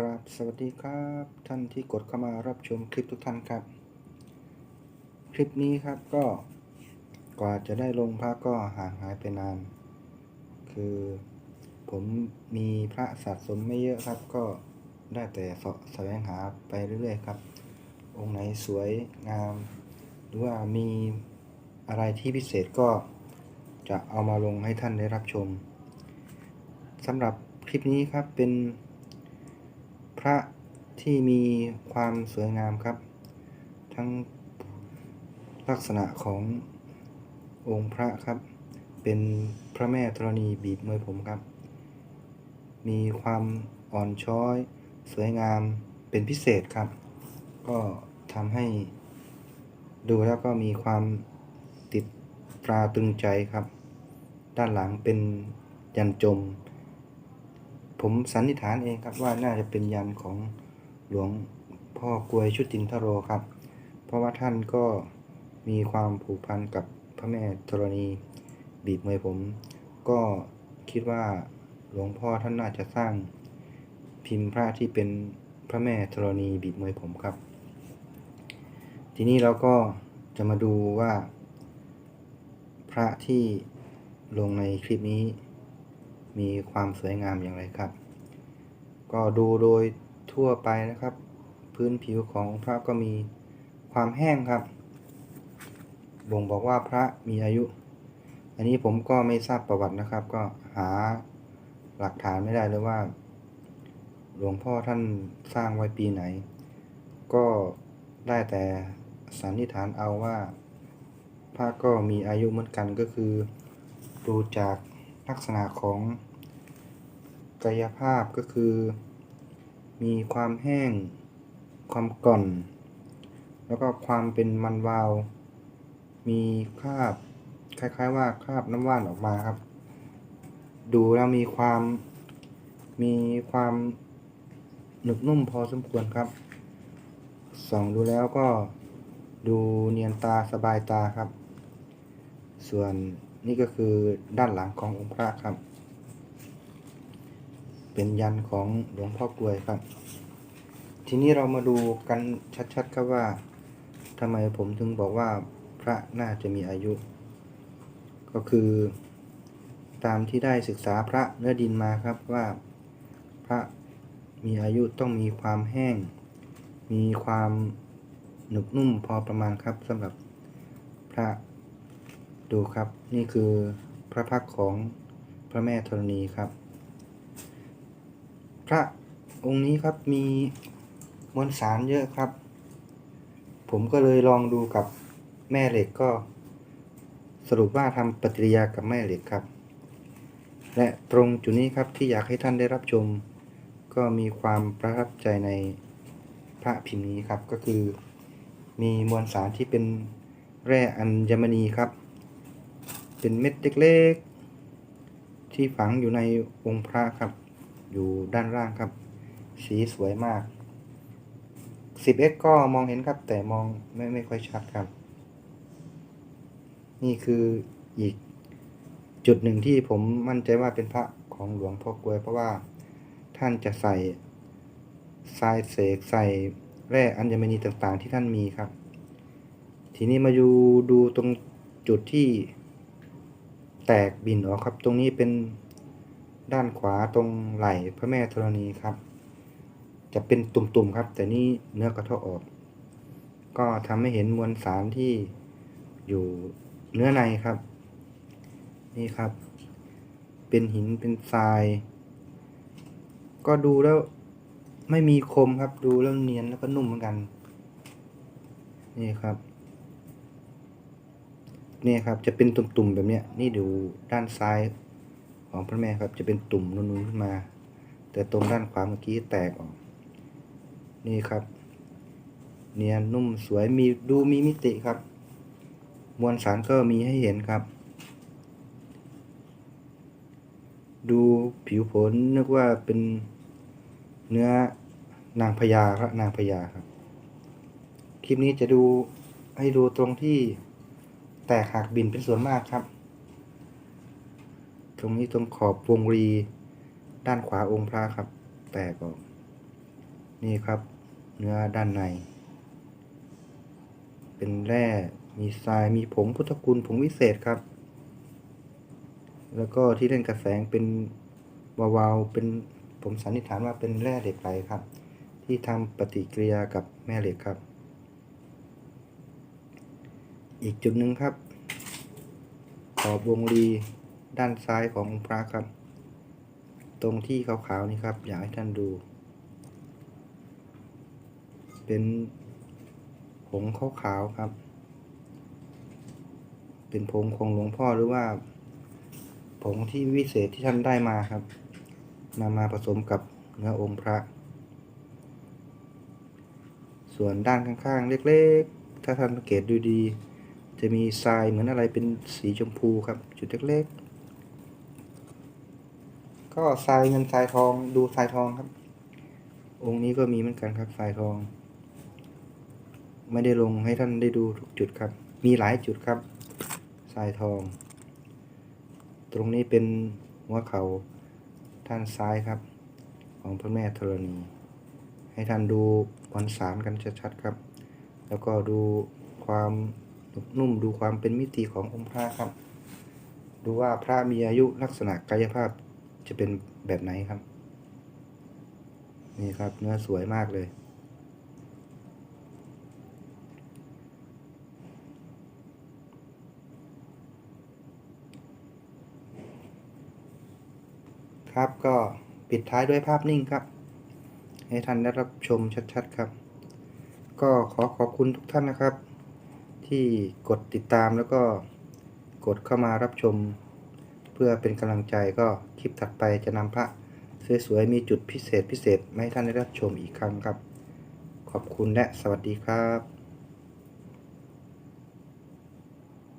กราบสวัสดีครับ ท่านที่กดเข้ามารับชมคลิปทุกท่านครับ คลิปนี้ครับก็กว่าจะได้ลงพระก็ห่างหายไปนาน คือผมมีพระสะสมไม่เยอะครับ ก็ได้แต่เสาะแสวงหาไปเรื่อยๆครับ องค์ไหนสวยงาม หรือว่ามีอะไรที่พิเศษก็จะเอามาลงให้ท่านได้รับชมสำหรับคลิปนี้ครับเป็น ระที่มีความสวยงามครับ ทั้งลักษณะขององค์พระครับ เป็นพระแม่ธรณีบีบมวยผมครับ มีความอ่อนช้อย สวยงามเป็นพิเศษครับ ก็ทำให้ดูแล้วก็มีความติดตราตรึงใจครับ ด้านหลังเป็นยันจม ผมสันนิษฐานเองครับว่าน่าจะเป็นยันของหลวงพ่อกวยชุตินทโรครับ เพราะว่าท่านก็มีความผูกพันกับพระแม่ธรณีบีบมวยผม ก็คิดว่าหลวงพ่อท่านน่าจะสร้างพิมพ์พระที่เป็นพระแม่ธรณีบีบมวยผมครับ ทีนี้เราก็จะมาดูว่า พระที่ลงในคลิปนี้ มีความสวยงามอย่างไรครับ ก็ดูโดยทั่วไปนะครับ พื้นผิวของพระก็มีความแห้งครับ บ่งบอกว่าพระมีอายุ อันนี้ผมก็ไม่ทราบประวัตินะครับ ก็หาหลักฐานไม่ได้เลยว่า หลวงพ่อท่านสร้างไว้ปีไหน ก็ได้แต่สันนิษฐานเอาว่าพระก็มีอายุเหมือนกันก็คือ ดูจาก ลักษณะของกายภาพก็คือ มีความแห้ง ความก่อน แล้วก็ความเป็นมันวาว มีคราบ คล้ายๆว่าคราบน้ำว่านออกมาครับ ดูแล้วมีความมีความหนึบนุ่มพอสมควรครับ ส่องดูแล้วก็ดูเนียนตาสบายตาครับ ส่วน นี่ก็คือด้านหลังขององค์พระครับ เป็นยันของหลวงพ่อกลวยครับ ทีนี้เรามาดูกันชัดๆครับว่าทำไมผมถึงบอกว่าพระน่าจะมีอายุ ก็คือตามที่ได้ศึกษาพระเนื้อดินมาครับว่าพระมีอายุต้องมีความแห้ง มีความหนึบนุ่มพอประมาณครับสำหรับพระ ดูครับนี่คือพระพักของพระแม่ธรณีครับ พระองค์นี้ครับมีมวลสารเยอะครับ ผมก็เลยลองดูกับแม่เหล็กก็สรุปว่าทำปฏิกิริยากับแม่เหล็กครับ และตรงจุดนี้ครับที่อยากให้ท่านได้รับชม ก็มีความประทับใจในพระพิมพ์นี้ครับก็คือ มีมวลสารที่เป็นแร่อัญมณีครับ เป็นเม็ดเล็กๆ ที่ฝังอยู่ในองค์พระครับ อยู่ด้านล่างครับ สีสวยมาก 10x ก็มองเห็นครับ แต่มองไม่ไม่ค่อยชัดครับ นี่คืออีกจุดหนึ่งที่ผมมั่นใจว่าเป็นพระของหลวงพ่อกลวยเพราะว่าท่านจะใส่ทรายเสกใส่แร่อัญมณีต่างๆที่ท่านมีครับ ทีนี้มาดูดูตรงจุดที่ แตกบินออกครับ ตรงนี้เป็นด้านขวาตรงไหล่พระแม่ธรณีครับ จะเป็นตุ่มๆครับ แต่นี่เนื้อกระเทาะออก ก็ทำให้เห็นมวลสารที่อยู่เนื้อในครับ นี่ครับ เป็นหินเป็นทราย ก็ดูแล้วไม่มีคมครับ ดูแล้วเนียนแล้วก็นุ่มเหมือนกัน นี่ครับ นี่ครับจะเป็นตุ่มๆแบบเนี้ยนี่ดูด้านซ้ายของพระแม่ครับ จะเป็นตุ่มนูนๆขึ้นมา แต่ตรงด้านขวาเมื่อกี้แตกออก นี่ครับ เนียนนุ่มสวยมีดูมีมิติครับ มวลสารก็มีให้เห็นครับ ดูผิวผลนึกว่าเป็นเนื้อนางพญาครับนางพญาครับ คลิปนี้จะดูให้ดูตรงที่ แตกหักบินเป็นส่วนมากครับ ตรงนี้ตรงขอบวงรีด้านขวาองค์พระครับ แตกออก นี่ครับ เนื้อด้านใน เป็นแร่มีทรายมีผงพุทธคุณผงวิเศษครับ แล้วก็ที่เล่นกระแสงเป็นวาวๆเป็นผมสันนิษฐานว่าเป็นแร่เหล็กไหลครับ ที่ทำปฏิกิริยากับแม่เหล็กครับ อีกจุดหนึ่งครับ ขอบวงรีด้านซ้ายของพระครับ ตรงที่ขาวๆนี่ครับ อยากให้ท่านดู เป็นผงขาวๆครับ เป็นผงของหลวงพ่อหรือว่าผงที่วิเศษที่ท่านได้มาครับนำมาผสมกับเนื้อองค์พระ ส่วนด้านข้างๆ เล็กๆ ถ้าท่านสังเกตดูดี จะมีทรายเหมือนอะไรเป็นสีชมพูครับ จุดเล็กๆ ก็ทรายเงินทรายทองดูทรายทองครับ องค์นี้ก็มีเหมือนกันครับทรายทอง ไม่ได้ลงให้ท่านได้ดูทุกจุดครับ มีหลายจุดครับทรายทอง ตรงนี้เป็นหัวเขาท่านซ้ายครับ ของพระแม่ธรณี ให้ท่านดูวันสารกันชัดๆครับ แล้วก็ดูความ นุ่มดูความเป็นมิติขององค์พระครับ ดูว่าพระมีอายุลักษณะกายภาพจะเป็นแบบไหนครับ นี่ครับเนื้อสวยมากเลยครับก็ปิดท้ายด้วยภาพนิ่งครับ ให้ท่านได้รับชมชัดๆครับ ก็ขอขอบคุณทุกท่านนะครับ ที่กดติดตามแล้วก็กดเข้ามารับชม เพื่อเป็นกำลังใจก็คลิปถัดไปจะนำพระสวยๆมีจุดพิเศษพิเศษมาให้ท่านได้รับชมอีกครั้งครับ ขอบคุณและสวัสดีครับ